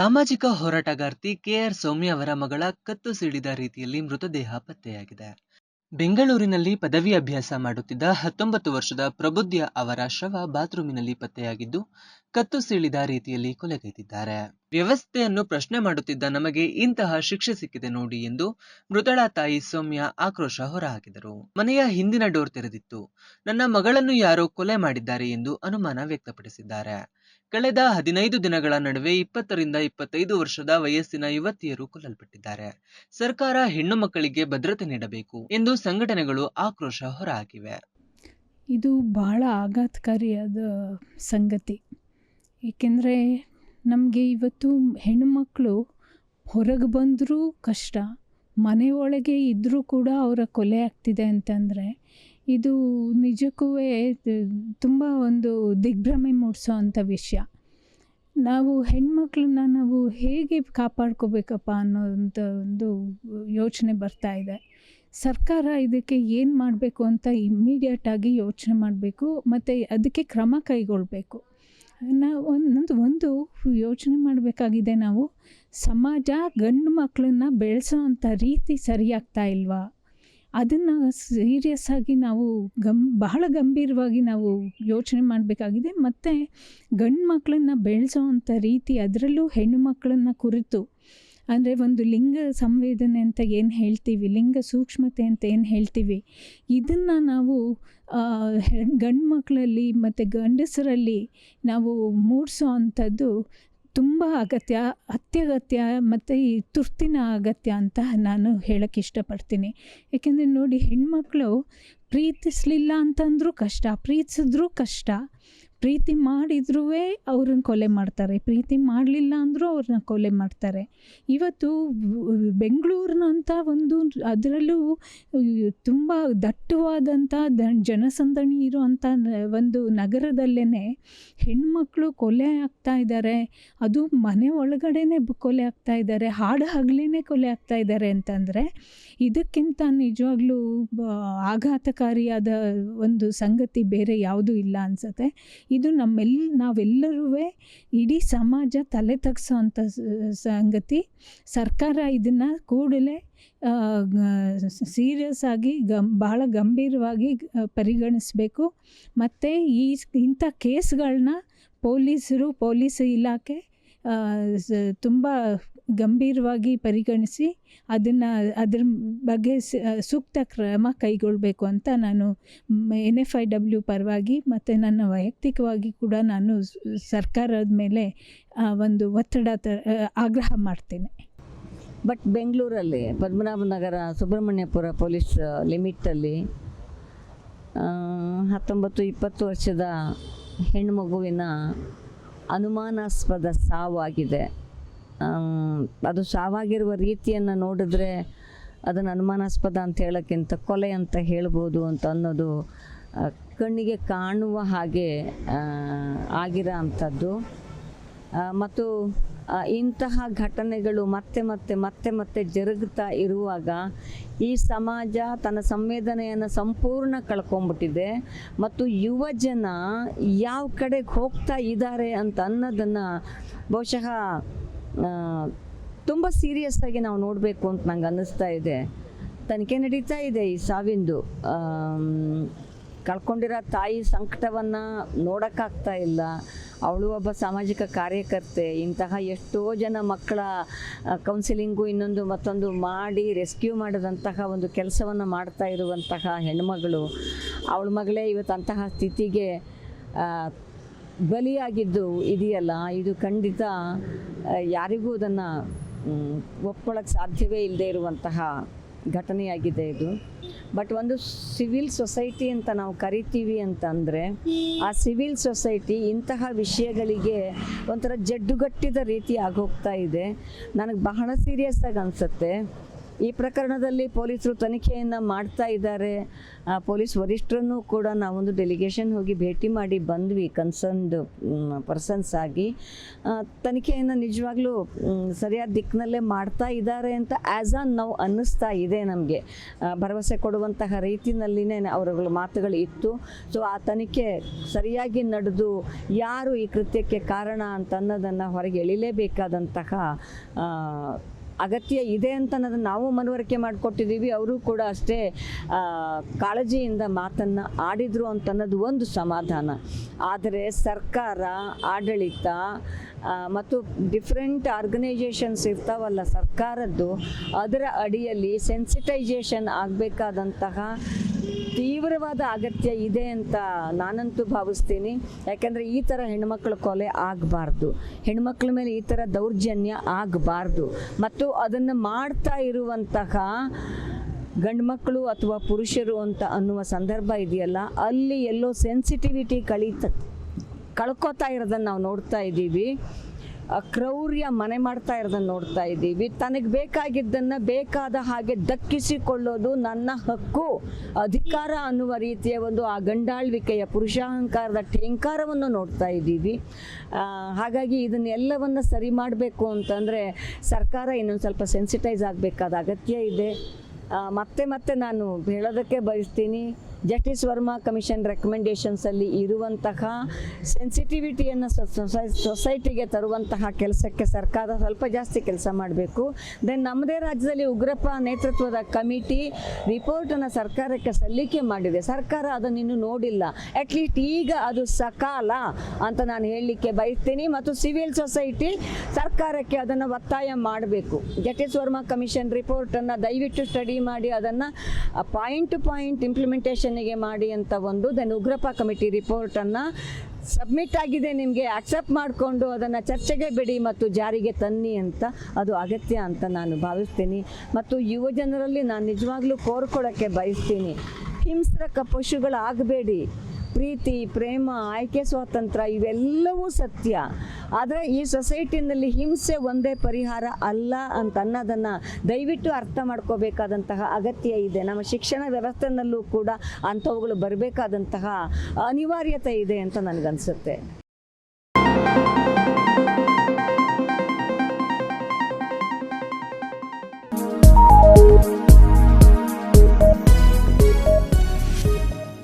ಸಾಮಾಜಿಕ ಹೋರಾಟಗಾರ್ತಿ ಕೆಆರ್ ಸೌಮ್ಯ ಅವರ ಮಗಳ ಕತ್ತು ಸಿಡಿದ ರೀತಿಯಲ್ಲಿ ಮೃತದೇಹ ಪತ್ತೆಯಾಗಿದೆ. ಬೆಂಗಳೂರಿನಲ್ಲಿ ಪದವಿ ಅಭ್ಯಾಸ ಮಾಡುತ್ತಿದ್ದ ಹತ್ತೊಂಬತ್ತು ವರ್ಷದ ಪ್ರಬುದ್ಧ ಅವರ ಶವ ಬಾತ್ರೂಮಿನಲ್ಲಿ ಪತ್ತೆಯಾಗಿದ್ದು, ಕತ್ತು ಸೀಳಿದ ರೀತಿಯಲ್ಲಿ ಕೊಲೆಗೈದಿದ್ದಾರೆ. ವ್ಯವಸ್ಥೆಯನ್ನು ಪ್ರಶ್ನೆ ಮಾಡುತ್ತಿದ್ದ ನಮಗೆ ಇಂತಹ ಶಿಕ್ಷೆ ಸಿಕ್ಕಿದೆ ನೋಡಿ ಎಂದು ಮೃತಳ ತಾಯಿ ಸೌಮ್ಯ ಆಕ್ರೋಶ ಹೊರಹಾಕಿದರು. ಮನೆಯ ಹಿಂದಿನ ಡೋರ್ ತೆರೆದಿತ್ತು. ನನ್ನ ಮಗಳನ್ನು ಯಾರೋ ಕೊಲೆ ಮಾಡಿದ್ದಾರೆ ಎಂದು ಅನುಮಾನ ವ್ಯಕ್ತಪಡಿಸಿದ್ದಾರೆ. ಕಳೆದ ಹದಿನೈದು ದಿನಗಳ ನಡುವೆ ಇಪ್ಪತ್ತರಿಂದ ಇಪ್ಪತ್ತೈದು ವರ್ಷದ ವಯಸ್ಸಿನ ಯುವತಿಯರು ಕೊಲ್ಲಲ್ಪಟ್ಟಿದ್ದಾರೆ. ಸರ್ಕಾರ ಹೆಣ್ಣು ಮಕ್ಕಳಿಗೆ ಭದ್ರತೆ ನೀಡಬೇಕು ಎಂದು ಸಂಘಟನೆಗಳು ಆಕ್ರೋಶ ಹೊರಹಾಕಿವೆ ಇದು ಬಹಳ ಆಘಾತಕಾರಿಯಾದ ಸಂಗತಿ. ಏಕೆಂದರೆ ನಮಗೆ ಇವತ್ತು ಹೆಣ್ಣುಮಕ್ಕಳು ಹೊರಗೆ ಬಂದರೂ ಕಷ್ಟ ಮನೆಯೊಳಗೆ ಇದ್ದರೂ ಕೂಡ ಅವರ ಕೊಲೆ ಆಗ್ತಿದೆ ಅಂತಂದರೆ ಇದು ನಿಜಕ್ಕೂ ತುಂಬ ಒಂದು ದಿಗ್ಭ್ರಮೆ ಮೂಡಿಸೋ ಅಂಥ ವಿಷಯ. ನಾವು ಹೆಣ್ಮಕ್ಳನ್ನ ನಾವು ಹೇಗೆ ಕಾಪಾಡ್ಕೋಬೇಕಪ್ಪ ಅನ್ನೋಂಥ ಒಂದು ಯೋಚನೆ ಬರ್ತಾ ಇದೆ. ಸರ್ಕಾರ ಇದಕ್ಕೆ ಏನು ಮಾಡಬೇಕು ಅಂತ ಇಮ್ಮಿಡಿಯೇಟಾಗಿ ಯೋಚನೆ ಮಾಡಬೇಕು, ಮತ್ತು ಅದಕ್ಕೆ ಕ್ರಮ ಕೈಗೊಳ್ಳಬೇಕು ನಾವು ಒಂದು ಒಂದು ಯೋಚನೆ ಮಾಡಬೇಕಾಗಿದೆ ನಾವು, ಸಮಾಜ ಗಂಡು ಮಕ್ಕಳನ್ನ ಬೆಳೆಸೋ ಅಂಥ ರೀತಿ ಸರಿಯಾಗ್ತಾ ಇಲ್ವಾ? ಅದನ್ನು ಸೀರಿಯಸ್ ಆಗಿ ನಾವು ಗಂ, ಬಹಳ ಗಂಭೀರವಾಗಿ ನಾವು ಯೋಚನೆ ಮಾಡಬೇಕಾಗಿದೆ. ಮತ್ತು ಗಂಡು ಮಕ್ಕಳನ್ನು ಬೆಳೆಸೋ ಅಂಥ ರೀತಿ ಅದರಲ್ಲೂ ಹೆಣ್ಣು ಮಕ್ಕಳನ್ನ ಕುರಿತು, ಅಂದರೆ ಒಂದು ಲಿಂಗ ಸಂವೇದನೆ ಅಂತ ಏನು ಹೇಳ್ತೀವಿ, ಲಿಂಗ ಸೂಕ್ಷ್ಮತೆ ಅಂತ ಏನು ಹೇಳ್ತೀವಿ, ಇದನ್ನು ನಾವು ಗಂಡು ಮಕ್ಕಳಲ್ಲಿ ಮತ್ತು ಗಂಡಸರಲ್ಲಿ ನಾವು ಮೂಡಿಸೋ ಅಂಥದ್ದು ತುಂಬ ಅಗತ್ಯ, ಅತ್ಯಗತ್ಯ ಮತ್ತು ಈ ತುರ್ತಿನ ಅಗತ್ಯ ಅಂತ ನಾನು ಹೇಳೋಕ್ಕೆ ಇಷ್ಟಪಡ್ತೀನಿ. ಏಕೆಂದರೆ ನೋಡಿ ಹೆಣ್ಮಕ್ಳು ಪ್ರೀತಿಸಲಿಲ್ಲ ಅಂತಂದರೂ ಕಷ್ಟ, ಪ್ರೀತಿಸಿದ್ರೂ ಕಷ್ಟ. ಪ್ರೀತಿ ಮಾಡಿದ್ರೂ ಅವ್ರನ್ನ ಕೊಲೆ ಮಾಡ್ತಾರೆ. ಪ್ರೀತಿ ಮಾಡಲಿಲ್ಲ ಅಂದರೂ ಅವ್ರನ್ನ ಕೊಲೆ ಮಾಡ್ತಾರೆ. ಇವತ್ತು ಬೆಂಗಳೂರಿನಂಥ ಒಂದು ಅದರಲ್ಲೂ ತುಂಬ ದಟ್ಟವಾದಂಥ ದ, ಜನಸಂದಣಿ ಇರುವಂಥ ಒಂದು ನಗರದಲ್ಲೇ ಹೆಣ್ಮಕ್ಳು ಕೊಲೆ ಆಗ್ತಾ ಇದ್ದಾರೆ ಅದು ಮನೆ ಒಳಗಡೆ ಕೊಲೆ ಆಗ್ತಾ ಇದ್ದಾರೆ ಹಾಡು ಹಗಲೇ ಕೊಲೆ ಆಗ್ತಾ ಇದ್ದಾರೆ ಅಂತಂದರೆ ಇದಕ್ಕಿಂತ ನಿಜವಾಗ್ಲೂ ಆಘಾತಕಾರಿಯಾದ ಒಂದು ಸಂಗತಿ ಬೇರೆ ಯಾವುದೂ ಇಲ್ಲ ಅನಿಸುತ್ತೆ. ಇದು ನಮ್ಮೆಲ್ ನಾವೆಲ್ಲರೂ ಇಡೀ ಸಮಾಜ ತಲೆ ತಗ್ಸೋ ಸಂಗತಿ. ಸರ್ಕಾರ ಇದನ್ನು ಕೂಡಲೇ ಸೀರಿಯಸ್ ಆಗಿ ಗಂ ಭಾಳ ಗಂಭೀರವಾಗಿ ಪರಿಗಣಿಸಬೇಕು. ಮತ್ತು ಈ ಇಂಥ ಕೇಸ್ಗಳನ್ನ ಪೊಲೀಸರು, ಪೊಲೀಸ್ ಇಲಾಖೆ ತುಂಬ ಗಂಭೀರವಾಗಿ ಪರಿಗಣಿಸಿ ಅದನ್ನು ಅದ್ರ ಬಗ್ಗೆ ಸೂಕ್ತ ಕ್ರಮ ಕೈಗೊಳ್ಳಬೇಕು ಅಂತ ನಾನು ಎನ್ ಎಫ್ ಐ ಡಬ್ಲ್ಯೂ ಪರವಾಗಿ ಮತ್ತು ನನ್ನ ವೈಯಕ್ತಿಕವಾಗಿ ಕೂಡ ನಾನು ಸರ್ಕಾರದ ಮೇಲೆ ಒಂದು ಒತ್ತಡ ತ ಆಗ್ರಹ ಮಾಡ್ತೇನೆ. ಬಟ್ ಬೆಂಗಳೂರಲ್ಲಿ ಪದ್ಮನಾಭನಗರ ಸುಬ್ರಹ್ಮಣ್ಯಪುರ ಪೊಲೀಸ್ ಲಿಮಿಟಲ್ಲಿ ಹತ್ತೊಂಬತ್ತು ಇಪ್ಪತ್ತು ವರ್ಷದ ಹೆಣ್ಣು ಮಗುವಿನ ಅನುಮಾನಾಸ್ಪದ ಸಾವಾಗಿದೆ ಅದು ಸಾವಾಗಿರುವ ರೀತಿಯನ್ನು ನೋಡಿದ್ರೆ ಅದನ್ನು ಅನುಮಾನಾಸ್ಪದ ಅಂತ ಹೇಳೋಕ್ಕಿಂತ ಕೊಲೆ ಅಂತ ಹೇಳ್ಬೋದು ಅಂತ ಅನ್ನೋದು ಕಣ್ಣಿಗೆ ಕಾಣುವ ಹಾಗೆ ಆಗಿರೋ ಅಂಥದ್ದು. ಮತ್ತು ಇಂತಹ ಘಟನೆಗಳು ಮತ್ತೆ ಮತ್ತೆ ಮತ್ತೆ ಮತ್ತೆ ಜರುಗ್ತಾ ಇರುವಾಗ ಈ ಸಮಾಜ ತನ್ನ ಸಂವೇದನೆಯನ್ನು ಸಂಪೂರ್ಣ ಕಳ್ಕೊಂಬಿಟ್ಟಿದೆ ಮತ್ತು ಯುವ ಜನ ಯಾವ ಕಡೆಗೆ ಹೋಗ್ತಾ ಇದ್ದಾರೆ ಅಂತ ಅನ್ನೋದನ್ನು ಬಹುಶಃ ತುಂಬ ಸೀರಿಯಸ್ ಆಗಿ ನಾವು ನೋಡಬೇಕು ಅಂತ ನಂಗೆ ಅನ್ನಿಸ್ತಾ ಇದೆ. ತನಿಖೆ ನಡೀತಾ ಇದೆ ಈ ಸಾವಿಂದು. ಕಳ್ಕೊಂಡಿರೋ ತಾಯಿ ಸಂಕಟವನ್ನು ನೋಡೋಕ್ಕಾಗ್ತಾ ಇಲ್ಲ. ಅವಳು ಒಬ್ಬ ಸಾಮಾಜಿಕ ಕಾರ್ಯಕರ್ತೆ. ಇಂತಹ ಎಷ್ಟೋ ಜನ ಮಕ್ಕಳ ಕೌನ್ಸಿಲಿಂಗು ಇನ್ನೊಂದು ಮತ್ತೊಂದು ಮಾಡಿ ರೆಸ್ಕ್ಯೂ ಮಾಡಿದಂತಹ ಒಂದು ಕೆಲಸವನ್ನು ಮಾಡ್ತಾ ಇರುವಂತಹ ಹೆಣ್ಮಗಳು. ಅವಳ ಮಗಳೇ ಇವತ್ತು ಅಂತಹ ಸ್ಥಿತಿಗೆ ಬಲಿಯಾಗಿದ್ದು ಇದೆಯಲ್ಲ, ಇದು ಖಂಡಿತ ಯಾರಿಗೂ ಅದನ್ನು ಒಪ್ಕೊಳ್ಳೋಕ್ಕೆ ಸಾಧ್ಯವೇ ಇಲ್ಲದೆ ಇರುವಂತಹ ಘಟನೆಯಾಗಿದೆ ಇದು. ಬಟ್ ಒಂದು ಸಿವಿಲ್ ಸೊಸೈಟಿ ಅಂತ ನಾವು ಕರಿತೀವಿ ಅಂತಂದರೆ, ಆ ಸಿವಿಲ್ ಸೊಸೈಟಿ ಇಂತಹ ವಿಷಯಗಳಿಗೆ ಒಂಥರ ಜಡ್ಡುಗಟ್ಟಿದ ರೀತಿ ಆಗೋಗ್ತಾ ಇದೆ. ನನಗೆ ಬಹಳ ಸೀರಿಯಸ್ ಆಗಿ ಅನಿಸುತ್ತೆ. ಈ ಪ್ರಕರಣದಲ್ಲಿ ಪೊಲೀಸರು ತನಿಖೆಯನ್ನು ಮಾಡ್ತಾ ಇದ್ದಾರೆ. ಪೊಲೀಸ್ ವರಿಷ್ಠರನ್ನು ಕೂಡ ನಾವೊಂದು ಡೆಲಿಗೇಷನ್ ಹೋಗಿ ಭೇಟಿ ಮಾಡಿ ಬಂದ್ವಿ ಕನ್ಸರ್ನ್ಡ್ ಪರ್ಸನ್ಸ್ ಆಗಿ. ತನಿಖೆಯನ್ನು ನಿಜವಾಗ್ಲೂ ಸರಿಯಾದ ದಿಕ್ಕಿನಲ್ಲೇ ಮಾಡ್ತಾ ಇದ್ದಾರೆ ಅಂತ ಆ್ಯಸ್ ಆನ್ ನಾವು ಅನ್ನಿಸ್ತಾ ಇದೆ ನಮಗೆ. ಭರವಸೆ ಕೊಡುವಂತಹ ರೀತಿಯಲ್ಲಿನೇ ಅವರುಗಳ ಮಾತುಗಳು ಇತ್ತು. ಸೊ ಆ ತನಿಖೆ ಸರಿಯಾಗಿ ನಡೆದು ಯಾರು ಈ ಕೃತ್ಯಕ್ಕೆ ಕಾರಣ ಅಂತ ಅನ್ನೋದನ್ನು ಹೊರಗೆ ಎಳಿಲೇಬೇಕಾದಂತಹ ಅಗತ್ಯ ಇದೆ ಅಂತ ನಾವು ಮನವರಿಕೆ ಮಾಡಿಕೊಟ್ಟಿದ್ದೀವಿ. ಅವರು ಕೂಡ ಅಷ್ಟೇ ಕಾಳಜಿಯಿಂದ ಮಾತನ್ನು ಆಡಿದರು ಅಂತ ಅನ್ನೋದು ಒಂದು ಸಮಾಧಾನ. ಆದರೆ ಸರ್ಕಾರ, ಆಡಳಿತ ಮತ್ತು ಡಿಫ್ರೆಂಟ್ ಆರ್ಗನೈಜೇಷನ್ಸ್ ಇರ್ತಾವಲ್ಲ ಸರ್ಕಾರದ್ದು, ಅದರ ಅಡಿಯಲ್ಲಿ ಸೆನ್ಸಿಟೈಸೇಷನ್ ಆಗಬೇಕಾದಂತಹ ತೀವ್ರವಾದ ಅಗತ್ಯ ಇದೆ ಅಂತ ನಾನಂತೂ ಭಾವಿಸ್ತೀನಿ. ಯಾಕಂದರೆ ಈ ಥರ ಹೆಣ್ಮಕ್ಳ ಕೊಲೆ ಆಗಬಾರ್ದು. ಹೆಣ್ಮಕ್ಳ ಮೇಲೆ ಈ ಥರ ದೌರ್ಜನ್ಯ ಆಗಬಾರ್ದು. ಮತ್ತು ಅದನ್ನು ಮಾಡ್ತಾ ಇರುವಂತಹ ಗಂಡ್ಮಕ್ಳು ಅಥವಾ ಪುರುಷರು ಅಂತ ಅನ್ನುವ ಸಂದರ್ಭ ಇದೆಯಲ್ಲ, ಅಲ್ಲಿ ಎಲ್ಲೋ ಸೆನ್ಸಿಟಿವಿಟಿ ಕಳೀತ, ಕಳ್ಕೊತಾ ಇರೋದನ್ನು ನಾವು ನೋಡ್ತಾ ಇದ್ದೀವಿ. ಕ್ರೌರ್ಯ ಮನೆ ಮಾಡ್ತಾ ಇರೋದನ್ನ ನೋಡ್ತಾ ಇದ್ದೀವಿ. ತನಗೆ ಬೇಕಾಗಿದ್ದನ್ನು ಬೇಕಾದ ಹಾಗೆ ದಕ್ಕಿಸಿಕೊಳ್ಳೋದು ನನ್ನ ಹಕ್ಕು. ಅಧಿಕಾರ ಅನ್ನುವ ರೀತಿಯ ಒಂದು ಆ ಗಂಡಾಳ್ವಿಕೆಯ ಪುರುಷಾಹಂಕಾರದ ಠೇಂಕಾರವನ್ನು ನೋಡ್ತಾ ಇದ್ದೀವಿ. ಹಾಗಾಗಿ ಇದನ್ನೆಲ್ಲವನ್ನು ಸರಿ ಮಾಡಬೇಕು ಅಂತಂದರೆ ಸರ್ಕಾರ ಇನ್ನೊಂದು ಸ್ವಲ್ಪ ಸೆನ್ಸಿಟೈಸ್ ಆಗಬೇಕಾದ ಅಗತ್ಯ ಇದೆ. ಮತ್ತೆ ಮತ್ತೆ ನಾನು ಹೇಳೋದಕ್ಕೆ ಬಯಸ್ತೀನಿ. ಜಸ್ಟಿಸ್ ವರ್ಮಾ ಕಮಿಷನ್ ರೆಕಮೆಂಡೇಶನ್ಸಲ್ಲಿ ಇರುವಂತಹ ಸೆನ್ಸಿಟಿವಿಟಿಯನ್ನು ಸೊಸೈಟಿಗೆ ತರುವಂತಹ ಕೆಲಸಕ್ಕೆ ಸರ್ಕಾರ ಸ್ವಲ್ಪ ಜಾಸ್ತಿ ಕೆಲಸ ಮಾಡಬೇಕು. ದೆನ್ ನಮ್ಮದೇ ರಾಜ್ಯದಲ್ಲಿ ಉಗ್ರಪ್ಪ ನೇತೃತ್ವದ ಕಮಿಟಿ ರಿಪೋರ್ಟನ್ನು ಸರ್ಕಾರಕ್ಕೆ ಸಲ್ಲಿಕೆ ಮಾಡಿದೆ. ಸರ್ಕಾರ ಅದನ್ನು ಇನ್ನೂ ನೋಡಿಲ್ಲ. ಅಟ್ಲೀಸ್ಟ್ ಈಗ ಅದು ಸಕಾಲ ಅಂತ ನಾನು ಹೇಳಲಿಕ್ಕೆ ಬಯಸ್ತೀನಿ ಮತ್ತು ಸಿವಿಲ್ ಸೊಸೈಟಿ ಸರ್ಕಾರಕ್ಕೆ ಅದನ್ನು ಒತ್ತಾಯ ಮಾಡಬೇಕು. ಜಸ್ಟಿಸ್ ವರ್ಮಾ ಕಮಿಷನ್ ರಿಪೋರ್ಟನ್ನು ದಯವಿಟ್ಟು ಸ್ಟಡಿ ಮಾಡಿ ಅದನ್ನು ಪಾಯಿಂಟ್ ಟು ಪಾಯಿಂಟ್ ಇಂಪ್ಲಿಮೆಂಟೇಷನ್ಗೆ ಮಾಡಿ ಅಂತ ಒಂದು ದೆನ್ ಉಗ್ರಪ್ಪ ಕಮಿಟಿ ರಿಪೋರ್ಟನ್ನು ಸಬ್ಮಿಟ್ ಆಗಿದೆ ನಿಮಗೆ ಅಕ್ಸೆಪ್ಟ್ ಮಾಡಿಕೊಂಡು ಅದನ್ನು ಚರ್ಚೆಗೆ ಬಿಡಿ ಮತ್ತು ಜಾರಿಗೆ ತನ್ನಿ ಅಂತ ಅದು ಅಗತ್ಯ ಅಂತ ನಾನು ಭಾವಿಸ್ತೀನಿ. ಮತ್ತು ಯುವ ಜನರಲ್ಲಿ ನಾನು ನಿಜವಾಗ್ಲೂ ಕೋರ್ಕೊಳ್ಳೋಕ್ಕೆ ಬಯಸ್ತೀನಿ. ಹಿಂಸ್ರಕ ಪಶುಗಳಾಗಬೇಡಿ. ಪ್ರೀತಿ, ಪ್ರೇಮ, ಆಯ್ಕೆ, ಸ್ವಾತಂತ್ರ್ಯ, ಇವೆಲ್ಲವೂ ಸತ್ಯ. ಆದರೆ ಈ ಸೊಸೈಟಿನಲ್ಲಿ ಹಿಂಸೆ ಒಂದೇ ಪರಿಹಾರ ಅಲ್ಲ ಅಂತ ಅನ್ನೋದನ್ನು ದಯವಿಟ್ಟು ಅರ್ಥ ಮಾಡ್ಕೋಬೇಕಾದಂತಹ ಅಗತ್ಯ ಇದೆ. ನಮ್ಮ ಶಿಕ್ಷಣ ವ್ಯವಸ್ಥೆನಲ್ಲೂ ಕೂಡ ಅಂಥವುಗಳು ಬರಬೇಕಾದಂತಹ ಅನಿವಾರ್ಯತೆ ಇದೆ ಅಂತ ನನಗನ್ಸುತ್ತೆ.